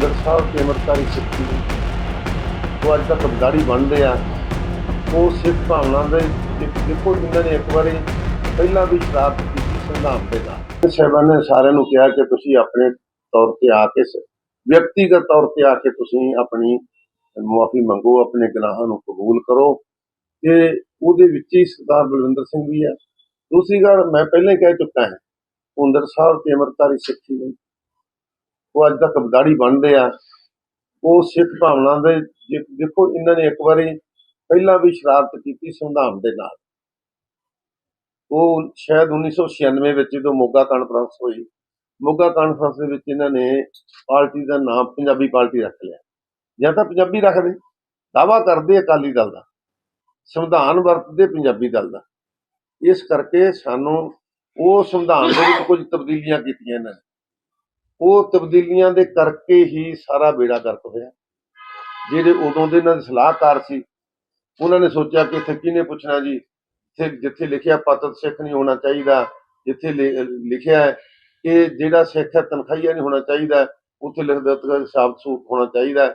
ਹਰਿਮੰਦਰ ਸਾਹਿਬ ਤੇ ਅੰਮ੍ਰਿਤਸਰੀ ਸਿੱਖੀ। ਉਹ ਅੱਜ ਤੱਕ ਦਾੜੀ ਬਣਦੇ ਆ। ਉਹ ਸਿੱਖ ਭਾਵਨਾ ਦੇ ਦੇਖੋ ਇਹਨਾਂ ਨੇ ਇੱਕ ਵਾਰੀ ਪਹਿਲਾਂ ਵੀ ਸ਼ਰਾਰਤ ਕੀਤੀ ਸੰਵਿਧਾਨ ਦੇ ਨਾਲ। ਸਾਹਿਬਾਨ ਨੇ ਸਾਰਿਆਂ ਨੂੰ ਕਿਹਾ ਕਿ ਤੁਸੀਂ ਆਪਣੇ ਤੌਰ ਤੇ ਆ ਕੇ ਵਿਅਕਤੀਗਤ ਤੌਰ ਤੇ ਆ ਕੇ ਤੁਸੀਂ ਆਪਣੀ ਮੁਆਫੀ ਮੰਗੋ, ਆਪਣੇ ਗੁਨਾਹਾਂ ਨੂੰ ਕਬੂਲ ਕਰੋ। ਤੇ ਉਹਦੇ ਵਿੱਚ ਹੀ ਸਰਦਾਰ ਬਲਵਿੰਦਰ ਸਿੰਘ ਵੀ ਹੈ ਦੂਸਰੀ ਗੱਲ ਮੈਂ ਪਹਿਲਾਂ ਹੀ ਕਹਿ ਚੁੱਕਾ ਹਾਂ ਹੁੰਦਰ ਸਾਹਿਬ ਤੇ ਅੰਮ੍ਰਿਤਸਰੀ ਸਿੱਖੀ ਨੂੰ ਉਹ ਅੱਜ ਤੱਕ ਦਾੜੀ ਬਣਦੇ ਆ। ਉਹ ਸਿੱਖ ਭਾਵਨਾ ਦੇ- ਦੇਖੋ, ਇਹਨਾਂ ਨੇ ਇੱਕ ਵਾਰੀ ਪਹਿਲਾਂ ਵੀ ਸ਼ਰਾਰਤ ਕੀਤੀ ਸੰਵਿਧਾਨ ਦੇ ਨਾਲ। ਉਹ ਸ਼ਾਇਦ 1996 ਵਿੱਚ ਜਦੋਂ ਮੋਗਾ ਕਾਨਫਰੰਸ ਹੋਈ, ਮੋਗਾ ਕਾਨਫਰੰਸ ਦੇ ਵਿੱਚ ਇਹਨਾਂ ਨੇ ਪਾਰਟੀ ਦਾ ਨਾਮ ਪੰਜਾਬੀ ਪਾਰਟੀ ਰੱਖ ਲਿਆ। ਜਾਂ ਤਾਂ ਪੰਜਾਬੀ ਰੱਖਦੇ ਦਾਵਾ ਕਰਦੇ ਅਕਾਲੀ ਦਲ ਦਾ। ਸੰਵਿਧਾਨ ਵਰਤਦੇ ਪੰਜਾਬੀ ਦਲ ਦਾ। ਇਸ ਕਰਕੇ ਸਾਨੂੰ ਉਹ ਸੰਵਿਧਾਨ ਦੇ ਵਿੱਚ ਕੁਝ ਤਬਦੀਲੀਆਂ ਕੀਤੀਆਂ ਇਹਨਾਂ ਨੇ। ਉਹ ਤਬਦੀਲੀਆਂ ਦੇ ਕਰਕੇ ਹੀ ਸਾਰਾ ਬੇੜਾ ਗਰਕ ਹੋਇਆ। ਜਿਹੜੇ ਉਦੋਂ ਦੇ ਇਹਨਾਂ ਦੇ ਸਲਾਹਕਾਰ ਸੀ, ਉਹਨਾਂ ਨੇ ਸੋਚਿਆ ਕਿ ਇੱਥੇ ਕਿਹਨੇ ਪੁੱਛਣਾ ਜੀ? ਜਿੱਥੇ ਲਿਖਿਆ ਪਤਤ ਸਿੱਖ ਨਹੀਂ ਹੋਣਾ ਚਾਹੀਦਾ, ਜਿੱਥੇ ਲਿਖਿਆ ਹੈ ਕਿ ਜਿਹੜਾ ਸਿੱਖ ਹੈ ਤਨਖਾਹੀਆ ਨਹੀਂ ਹੋਣਾ ਚਾਹੀਦਾ, ਉੱਥੇ ਲਿਖ ਦਿੱਤਾ ਸ਼ਬਦ ਸੂਤ ਹੋਣਾ ਚਾਹੀਦਾ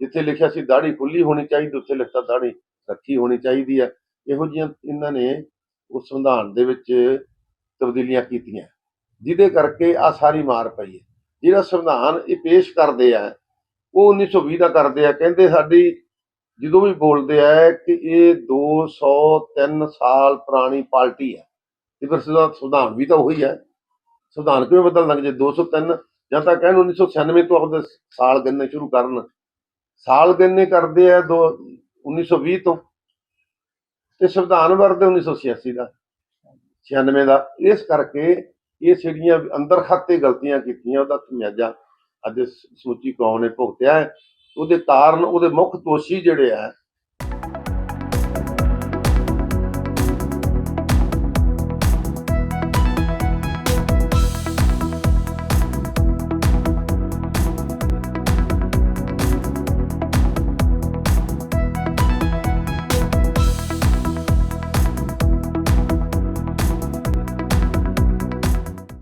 ਜਿੱਥੇ ਲਿਖਿਆ ਸੀ ਦਾੜੀ ਖੁੱਲੀ ਹੋਣੀ ਚਾਹੀਦੀ, ਉੱਥੇ ਲਿਖਤਾ ਦਾੜੀ ਰੱਖੀ ਹੋਣੀ ਚਾਹੀਦੀ ਹੈ। ਇਹੋ ਜਿਹੀਆਂ ਇਹਨਾਂ ਨੇ ਉਸ ਸੰਵਿਧਾਨ ਦੇ ਵਿੱਚ ਤਬਦੀਲੀਆਂ ਕੀਤੀਆਂ। ਜਿਹਦੇ ਕਰਕੇ ਆ ਸਾਰੀ ਮਾਰ ਪਈ ਹੈ। ਜਿਹੜਾ ਸੰਵਿਧਾਨ ਇਹ ਪੇਸ਼ ਕਰਦੇ ਆ, ਉਹ 1920 ਦਾ ਕਰਦੇ ਆ, ਕਹਿੰਦੇ ਸਾਡੀ ਜਦੋਂ ਵੀ ਬੋਲਦੇ ਆ ਕਿ ਇਹ 203 ਸਾਲ ਪੁਰਾਣੀ ਪਾਰਟੀ ਹੈ ਤੇ ਫਿਰ ਸੰਵਿਧਾਨ ਵੀ ਤਾਂ ਉਹੀ ਹੈ ਸੰਵਿਧਾਨ ਕਿਵੇਂ ਬਦਲ ਲੱਗ ਜੇ? 203 ਜਾਂ ਤਾਂ ਕਹਿਣ 1996 ਤੋਂ ਆਪਦੇ ਸਾਲ ਗਿਣਨੇ ਸ਼ੁਰੂ ਕਰਨ। ਸਾਲ ਗਿਣਨੇ ਕਰਦੇ ਆ ਦੋ 1920 ਤੋਂ। ਤੇ ਸੰਵਿਧਾਨ ਵਰਦੇ 1986 ਦਾ 96 ਦਾ। ਇਸ ਕਰਕੇ ਇਹ ਜਿਹੜੀਆਂ ਅੰਦਰ ਖਾਤੇ ਗਲਤੀਆਂ ਕੀਤੀਆਂ, ਉਹਦਾ ਖਮਿਆਜਾ ਅੱਜ ਸਮੁੱਚੀ ਕੌਮ ਨੇ ਭੁਗਤਿਆ ਹੈ। ਉਹਦੇ ਕਾਰਨ ਉਹਦੇ ਮੁੱਖ ਦੋਸ਼ੀ ਜਿਹੜੇ ਆ